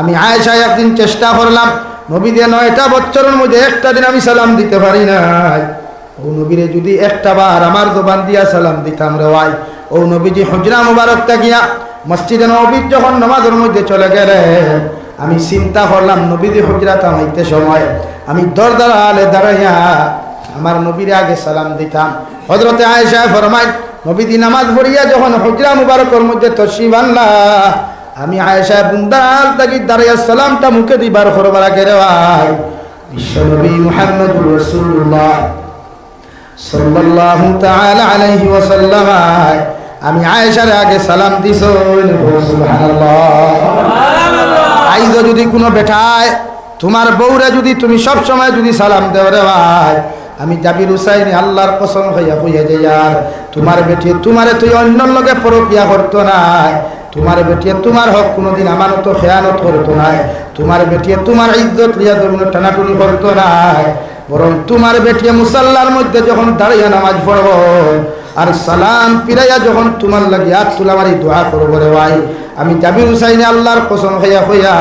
আমি আয়েশায় একদিন চেষ্টা করলাম, নবী দিয়ে নয়টা বছরের মধ্যে একটা দিন আমি সালাম দিতে পারি নাই। ও নবীরে যদি একটা বার আমার দোকান দিয়া সালাম দিতাম রে ভাই, ও নবীজি হজরা মুবারকটা গিয়া মসজিদে নবীর যখন নমাজের মধ্যে চলে গেলেন, আমি চিন্তা করলাম, নবীজি হজরা তামাইতে সময়, আমি দর দাঁড়ালে দাঁড়াইয়া আমার নবীরে আগে সালাম দিতাম। হজরতে আয়েশা ফরমাই নবীদি নামাজ পড়িয়া যখন হজরা মুবারকর মধ্যে তসিব আল্লাহ আমি আয়েশা বুন্দাল তাকি দাঁড়িয়া সালামটা মুখে দিবার করবার আগে রে ভাই। বিশ্বনবী মুহাম্মদুর রাসূলুল্লাহ সাল্লাল্লাহু তাআলা আলাইহি ওয়াসাল্লাম আমি আয়েশার আগে সালাম দিছ। সুবহানাল্লাহ। আইজ যদি কোনো বেটায় তোমার বউরে যদি তুমি সব সময় যদি সালাম দেও রে ভাই আমি জাবির হুসাইনি আল্লাহর কসম হইয়া হইয়া যে আর তোমার বেটি তোমারে তুই অন্য লগে পরকিয়া করতো নাই তোমার বেটিয়ে তোমার হক কোনোদিন আমানত খেয়ানত করতো নাই। তোমার বেটিয়ে তোমার ইজ্জত লিয়া ধরুন, টানাটুনি করতো নাই। বরং তোমার বেটিয়ে মুসাল্লার মধ্যে যখন দাঁড়িয়ে নামাজ পড়ব আর সালাম পিরাইয়া যখন তোমার লাগে আর তুলামারি দোয়া করব রে ভাই। আমি জাবির হুসাইনি আল্লাহর কসম হইয়া হইয়া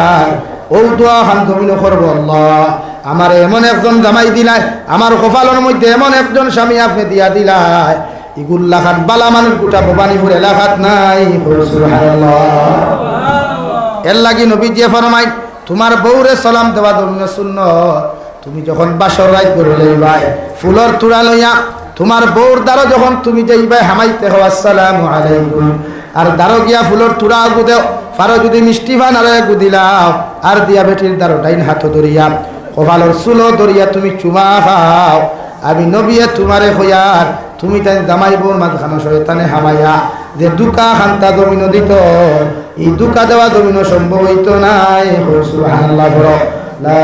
ও দোয়া খান তুমি করব, আল্লাহ। আমার এমন একজন জামাই দিলাই, আমার কপালের মধ্যে এমন একজন স্বামী আপনি দিয়া দিলাই। ইগুল্লা বালা মানুষ গোটা ভবানীপুর এলাকাত নাই। এর লাগি নবী যে ফরমাই তোমার বউরে সালাম দেওয়া তুমি শূন্য তুমি যখন বাসর রাত করে লইবাই, ফুলর তুড়া লইয়া তোমার বউর দ্বারা যখন তুমি যাইবাই, হামাইতে হও, আসসালামু আলাইকুম। আর দ্বারো গিয়া ফুলর তুড়া আগু দেও ফারো যদি মিষ্টি ভান আর আগু দিলাও আর দিয়া বেটির দ্বারো ডাইন হাত ধরিয়া, কপালর চুলো ধরিয়া তুমি চুমা খাও। আমি নবিয়ে তোমারে হইয়ার তুমি তাই জামাই বোন মাঝখানো শয়তানে হামাইয়া যে দুকা খান্তা জমিন দিত এই দুকা দেওয়া জমিন সম্ভব হইতো নাই সুবহানাল্লাহ বড় লা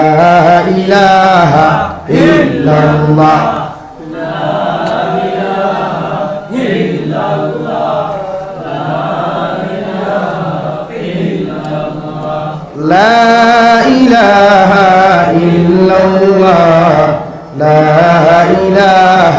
ইলাহা ইল্লাল্লাহ لا إله إلا الله لا إله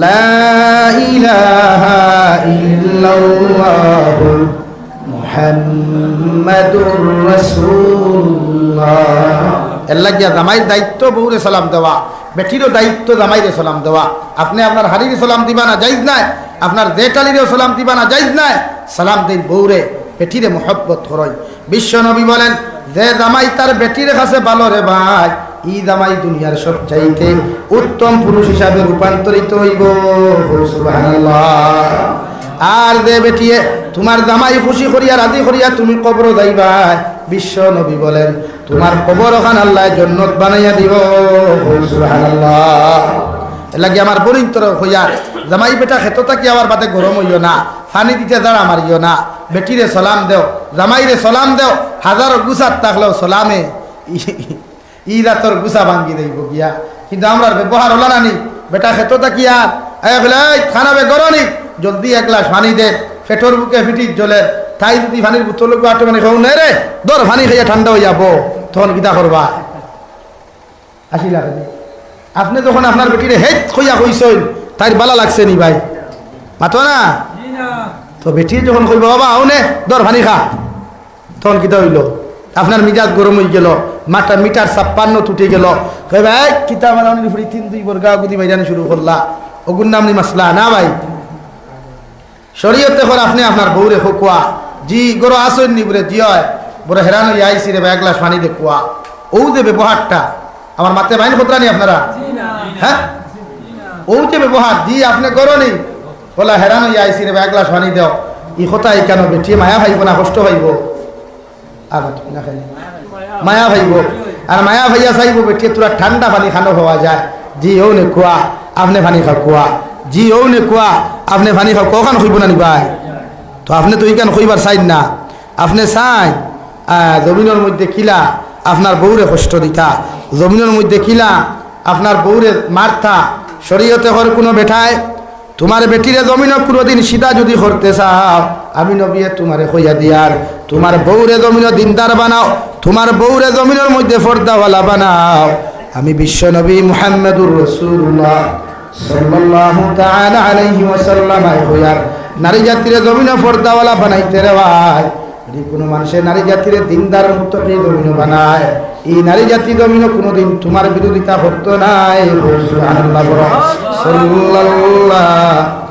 لا إله إلا الله محمد رسول الله এল্লা গিয়া জামাইয়ের দায়িত্ব বউরে সালাম দেওয়া বেটিরও দায়িত্ব জামাইরে সালাম দেওয়া আপনি আপনার হারিরে সালাম দিবা না যাইজ নাই আপনার জেটালিরেও সালাম দিবা না যাইজ নাই সালাম দিন বউরে বেটিরে মোহব্বত করই বিশ্ব নবী বলেন যে জামাই তার বেটির কাছে ভালো রে ভাই ই জামাই দুনিয়ার সব চাইতে উত্তম পুরুষ হিসাবে রূপান্তরিত হইব। আর দে বেটিয়ে, তোমার জামাই খুশি করিয়া, রাজি করিয়া তুমি কবর যাইবা, বিশ্ব নবী বলেন। তোমার কবর ওখান আল্লাহ জন্নত বানাইয়া দিব। এলাকি আমার বরিং তোর হইয়া, জামাই বেটা খেত থাকি আমার বাদে গরম হইও না, ফানি দিতে দাঁড়া মারিও না। বেটিরে সালাম দেও, জামাইরে সালাম দেও, হাজারো গুছাত থাকলেও সালামে। ইরা তোর গুছা ভাঙ্গি দেব গিয়া। কিন্তু আমরা ব্যবহার হলো না নি। বেটা খেত থাকি আর? আয় খানা বে গরনি জলদি এক গ্লাস পানি দে। ফেটোর বুকে ফিটি জলে। তাই যদি পানির বোতল আটে মানে খাও নে রে দর পানি খাইয়া ঠান্ডা হয়ে যাব তখন কিতা করবা। আসিলা আপনি যখন আপনার বেটিরে হেট কইয়া কইসইন তাই বালা লাগছে নি ভাই। মাতো না? তো বেটি যখন কইব বাবা আও নে দর ভানি খা। তখন কিতা হইল? আপনার মিজাজ গরম হয়ে গেল। মাটা মিটার ছাপ্পান্ন টুটে গেল। কই ভাই কিতা অনেক ফুড়ি তিন, দুই বর গা গুদি বাইজানি শুরু করলা। ওগুন নামনি মাসলা। না ভাই। শরীয়তে করে আপনি আপনার বউরে খোকুয়া জি, গরো আসইন নি বলে জি হয়। বড় হেরান হয়ে আইসি রে এক গ্লাস পানি দেখুয়া ও যে ব্যবহারটা। আমার মাতে বাইন খতরা নি আপনারা? হ্যাঁ? ও যে ব্যবহার, জি, আপনি করনি বলা হেরান হয়ে আইসি রে এক গ্লাস পানি দেও। ই কথা এই কেন বেটিয়ে মায়া ভাইব না, কষ্ট ভাইব? আগত না খালি মায়া ভাইব। আর মায়া ভাইয়া চাইব বেটিয়ে তোরা ঠান্ডা পানি খানো হওয়া যায়। জি ও নে কুয়া আপনি পানি খাও কুয়া জি ও নে কুয়া আপনি পানি খাও কখন হইব না নি ভাই তো আপনি তো ইখান কইবার চাইন না। আপনি চাই জমিনের মধ্যে কিলা, আপনার বউরে কষ্ট দিতা। জমিনের মধ্যে কিলা, আপনার বউরে মারতা। শরীয়তে হর কোনো বেঠায়, তোমার বেটিরে জমিনক কোনোদিন সিধা যদি করতে চাও আমি নবিয়ে তোমারে কইয়া দিয়ার তোমার বউরে জমিন দিনদার বানাও, তোমার বউরে জমিনের মধ্যে ফর্দাওয়ালা বানাও। আমি বিশ্ব নবী মুহাম্মদুর রসুল্লাহ সাল্লাল্লাহু তাআলা আলাইহি ওয়াসাল্লাম হইয়ার নারী জাতিরে জমিন ফর্দাওয়ালা বানাইতে রে ভাই। যদি কোনো মানুষের নারী জাতিরে দিনদার মুক্তকে জমিন বানায়, এই নারী জাতি জমিন কোনোদিন তোমার বিরোধিতা করতো নাই সুবহানাল্লাহ বলো।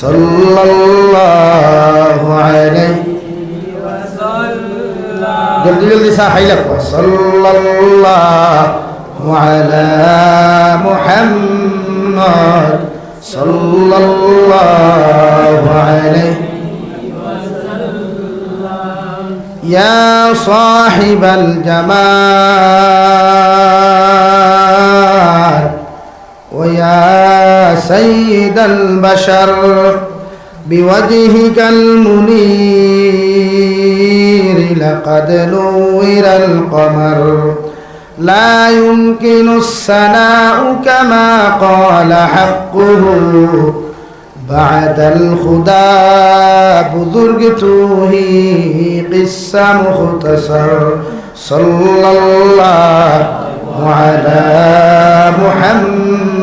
صلى الله عليه جلدي جلدي صلى الله على محمد صلى الله عليه يا صاحب الجمال ويا سيد البشر بوجهك المنير لقد نور القمر لا يمكن الثناء كما قال حقه بعد الخدا بزرگته قصة مختصر صلى الله على محمد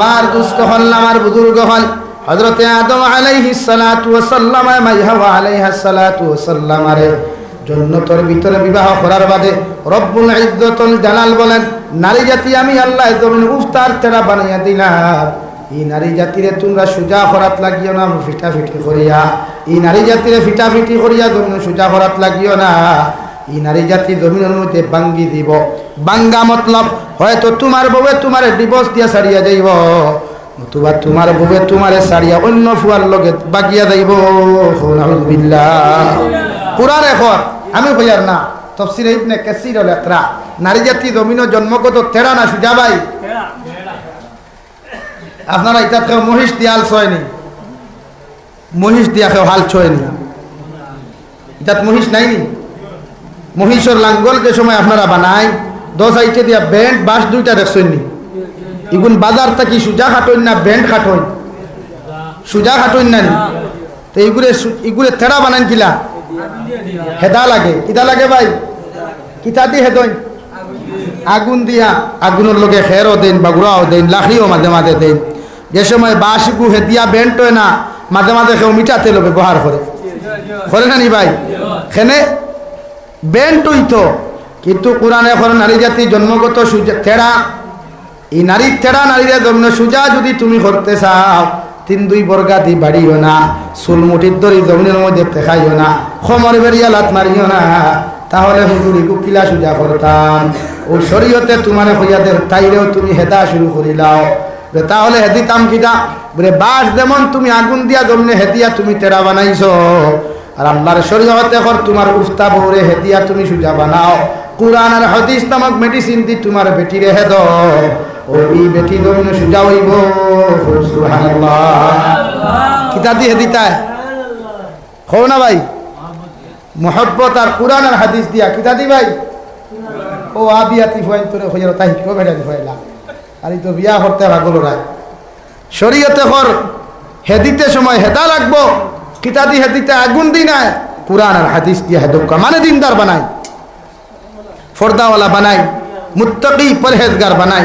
আমার দুস্থ হল আমার বুজুর্গ হল হজরতে আদম আলাইহি সালাতু ওয়াসাল্লাম মাইহাওয়া আলাইহা সালাতু ওয়াসাল্লাম আরে জন্নতর ভিতরে বিবাহ করার বাদে রব্বুল ইজ্জতুল জালাল বলেন, নারী জাতি আমি আল্লাহ জমিন উফতার তেরা বানাইয়া দিলাম। এই নারী জাতিরে তোমরা সুজা করাত লাগিও না ফিটা ফিটি করিয়া। এই নারী জাতিরে ফিটা ফিটি করিয়া জমিন সুজা করাত লাগিও না। এই নারী জাতি জমিনের মধ্যে বাঙ্গি দিব। বাঙ্গা মতলব। হয়তো তোমার বউয়ে তোমার ডিভোর্স দিয়া ছাড়িয়া যাইব। নতুবা তোমার বউয়ে তোমারে ছাড়িয়া অন্য ফুয়ার লগে বাগিয়া যাইব। বিল্লাহ পুরার এখন আমি কইয়ার না। তফসির ইবনে কাসির লেখরা নারী জাতি জমিন জন্মগত তেরা না সুজা ভাই। আপনারা এটা কেউ মহিষ দিয়ে হাল ছয়নি মহিষ দিয়া কেউ হাল ছয়নি এটাত মহিষ নাইনি মহিষর লাঙ্গল যে সময় আপনারা বানায় দশ আইটে দিয়া ব্যান্ড বাস দুইটা দেখছেন ইগুন বাজার থাকি সুজা খাটইন না ব্যান্ড খাটইন? সুজা খাটইন না নি? তো এইগুলো ইগুলো তেরা বানান কিলা? হেদা লাগে। কিতা লাগে ভাই? কিতা দি হেদইন? আগুন দিয়া আগুনের লগে খেরও দেন বাগুড়াও দেন লাখড়িও মাঝে মাঝে দেন যে সময় বাসগু হেদিয়া হয় না মাঝে মাঝে কেউ মিঠা তেলও ব্যবহার করে করে না নি ভাই? খেনে বেন্ট হইতো। কিন্তু কোরআনে এখন নারী জাতি জন্মগত সুজা তেড়া এই নারীর তেড়া নারীরা জন্ম সুজা যদি তুমি করতে চাও, তিন দুই বর্গা দি বাড়িও না, চুল মুঠির দড়ি জমিনের মধ্যে দেখাইও না, খমর বেরিয়া লাত মারিও না, তাহলে হুজুরি কুকিলা সুজা করতাম। ও শরীয়তে তোমার হইয়াদের তাইরেও তুমি হেদা শুরু করিলাও তাহলে হেদিতাম কিটা? বলে বাস যেমন তুমি আগুন দিয়া জমনে হেদিয়া তুমি তেরা বানাইছো, আর আল্লাহর শরীয়তে কর তোমার উফতা বউরে হেদিয়া তুমি সুজা বানাও। কোরআন আর হাদিস নামক মেডিসিন দি তোমার বেটি রেহে দ ও এই বেটি জমনে সুজা হইব কিতা দি হেদিতায় হও না ভাই। মোহব্বত আর কোরআন আর হাদিস দিয়া কিতা দি ভাই? ও আবিয়াতি ফুয়াইন তোরে হইয়ার তাই কেউ বেড়া দি হইলা আর তো বিয়া করতে পাগল রায় শরীয়তে কর, হেদিতে সময় হেদা লাগবো। কিতা দি হেদিতে আগুন দি নাই? কোরআন আর হাদিস দিয়ে হেদক্কা মানে দিনদার বানাই ফর্দাওয়ালা বানাই, মুত্তাকি পরহেজগার বানাই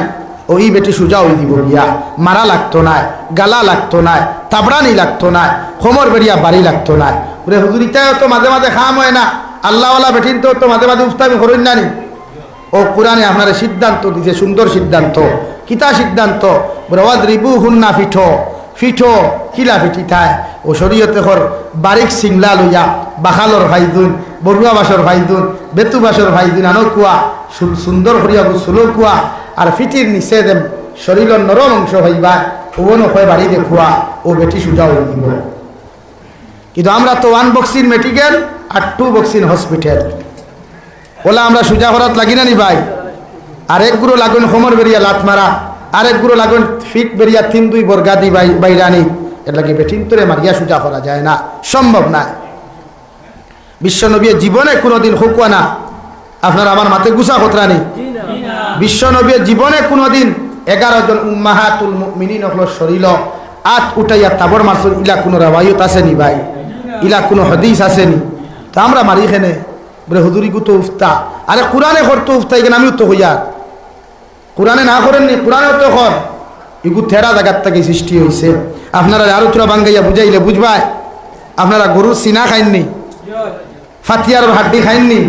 ওই বেটি সুজা ওই দিব গিয়া মারা লাগতো না গালা লাগতো না তাবড়ানি লাগতো না হোমর বেরিয়া বাড়ি লাগতো না ওরে হুজুরিটাও তো মাঝে মাঝে খাম হয় না। আল্লাহওয়ালা বেটিন তো তো মাঝে মাঝে উস্তামি করুন না ও কোরআনে আপনার সিদ্ধান্ত দিছে, সুন্দর সিদ্ধান্ত, কিতা সিদ্ধান্ত? ব্রওয়াদ রিবু হুন্না ফিঠো। ফিঠো, কিলা ফিটি থায় ও শরীয়তে হর বারিক সিংলা লইয়া বাখালর ভাইদুন বড়ুয়া বাসর ভাইদুন বেতু বাসর ভাইদুন আনো কুয়া সুন্দর করিয়া গুসুলো কুয়া, আর ফিটির নিচে দেম শরীরের নরম অংশ হইবা ওনো হয় বাড়ি দেখুয়া ও বেটি সুজা দিব কিন্তু আমরা তো ওয়ান বক্সিন মেডিকেল আর টু বক্সিন হসপিটাল ওলা আমরা সুজা করাত লাগি না নি ভাই? আরেক গুরু লাগুন হোমর বেরিয়া লাত মারা, আরেক গুরু লাগুন ফিট বেরিয়া তিন দুই বরগাদি বাই বাইরানি। এটা কি বেঠিন তোরে মারিয়া সুজা করা যায় না, সম্ভব না বিশ্বনবী জীবনে কোনোদিন হুকুয়া না। আপনার আমার মাতে গুসা নেই বিশ্বনবীর জীবনে কোনোদিন এগারো জন উম্মাহাতুল মিনি নকল শরীর আট উঠাইয়া তাবর মাসুর ইলা কোনো রাবায়ত আসেনি ভাই? ইলা কোনো হদিস আসেনি তা আমরা মারি খেনে বলে হুদুরি গুতো উফতা। আরে কোরআনে করতো উফতা এখানে আমিও তো হইয়া কোরআনে না করেননি কোরআনে তো কর। ইগু থেরা জায়গার থেকে সৃষ্টি হয়েছে আপনারা আরও তোরা বাঙ্গাইয়া বুঝাইলে বুঝবাই। আপনারা গরুর সিনা খাইননি ফাতিয়ার হাড্ডি খাইননি।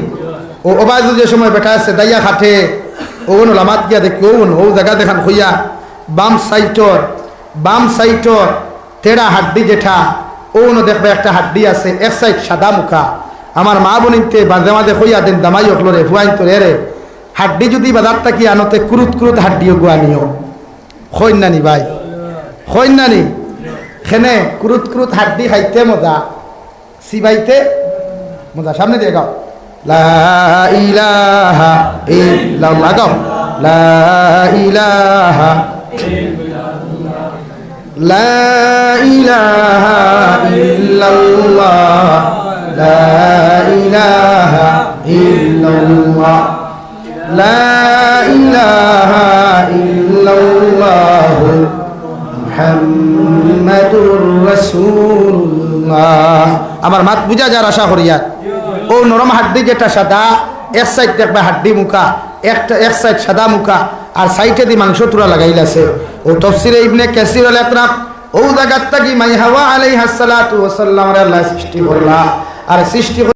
ও ওবায়দু যে সময় বেটা আছে, দাইয়া খাটে ও ওন লামাত গিয়া দেখি ও ওন ও জায়গা দেখান হইয়া বাম সাইটর বাম সাইটর তেরা হাড্ডি যেঠা ও ওন দেখবে একটা হাড্ডি আছে, এক সাইড সাদা মুখা। আমার মা বোনিতে বাজে মাঝে হইয়া দেন, দামাই অকলো রে, ফুয়াইন তো রে। হাড্ডি যদি বাজার থাকি আনতে কুরুত কুরুত হাড্ডিও গুয়া নিও। খৈন নানি ভাই, খৈন নানি। খেনে কুরুত কুরুত হাড্ডি খাইতে মজা। সিবাইতে মজা সামনে দিয়ে গাও। লা ইলাহা ইল্লাল্লাহ, গাও। লা ইলাহা লা ইলাহা ইল্লাল্লাহ, লা ইলাহা ইল্লাল্লাহ, লা ইলাহা ইল্লাল্লাহ, মুহাম্মাদুর রাসূলুল্লাহ। আমার মাত বুঝা যার আশা করিয়া ও নরম হাড্ডি যেটা সাদা, এক সাইড দেখবে হাড্ডি মুখা, একটা, এক সাইড সাদা মুখা, আর সাইডে দি মাংস তুরা লাগাইলাছে। ও তফসিরে ইবনে কাসির আল একরাম ও জাগাত তাকি মাই হাওয়া আলাইহিস সালাতু ওয়াস সালাম আল্লাহ সৃষ্টি করলা। আর সৃষ্টি